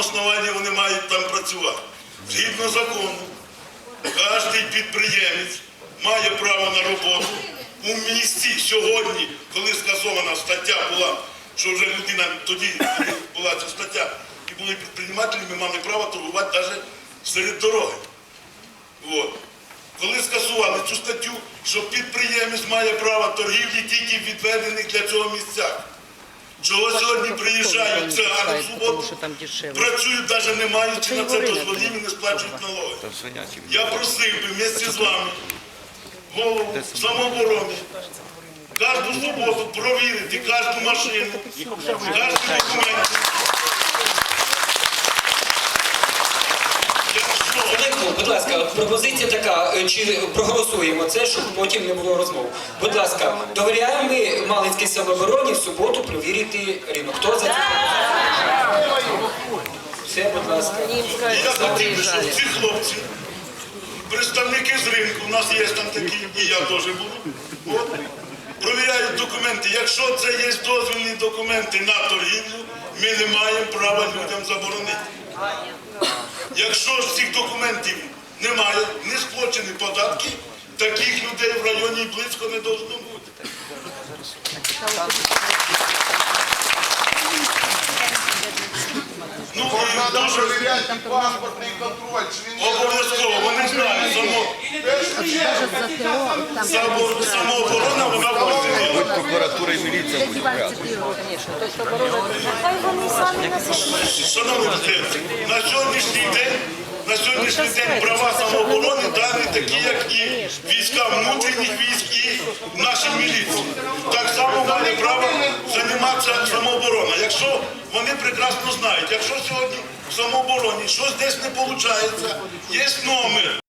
основанні вони мають там працювати? Згідно закону, кожен підприємець має право на роботу у місті сьогодні, коли скасована стаття була, що вже людина тоді була ця стаття, і були підприємцями, мали право торгувати навіть серед дороги. От. Коли скасували цю статтю, що підприємець має право торгівлі тільки в відведених для цього місцях. Чого сьогодні приїжджають Це в суботу, там дешевле. працюють навіть не маючи на це дозволів і не сплачують налоги. Я просив би місці з вами голову самооборони кожну суботу провірити кожну машину, кожен документ. Якщо Олег, будь ласка, пропозиція така, е, чи проголосуємо це, щоб потім не було розмов. Будь ласка, довіряємо ми Малинській самообороні в суботу провірити ринок. Хто за це? Все, будь ласка. Я хотів би, щоб ці хлопці, представники з ринку, у нас є там такі, і я теж буду, от, провіряють документи. Якщо це є дозвільні документи на торгівлю, ми не маємо права людям заборонити. Якщо ж цих документів немає, не сплачені податки, таких людей в районі близько не должно бути. Ну, і Надо дуже перевіряти паспортний контроль, чи він Обов'язково, вони знають, само, само, самооборона, вона буде. Прокуратура і міліція будуть порядку. Шановні на сьогоднішній день, на сьогоднішній день права самооборони дані такі, як і війська внутрішніх військ, і наші міліції. Так само має право займатися самооборона. Якщо вони прекрасно знають, якщо сьогодні в самообороні щось десь не виходить, є номер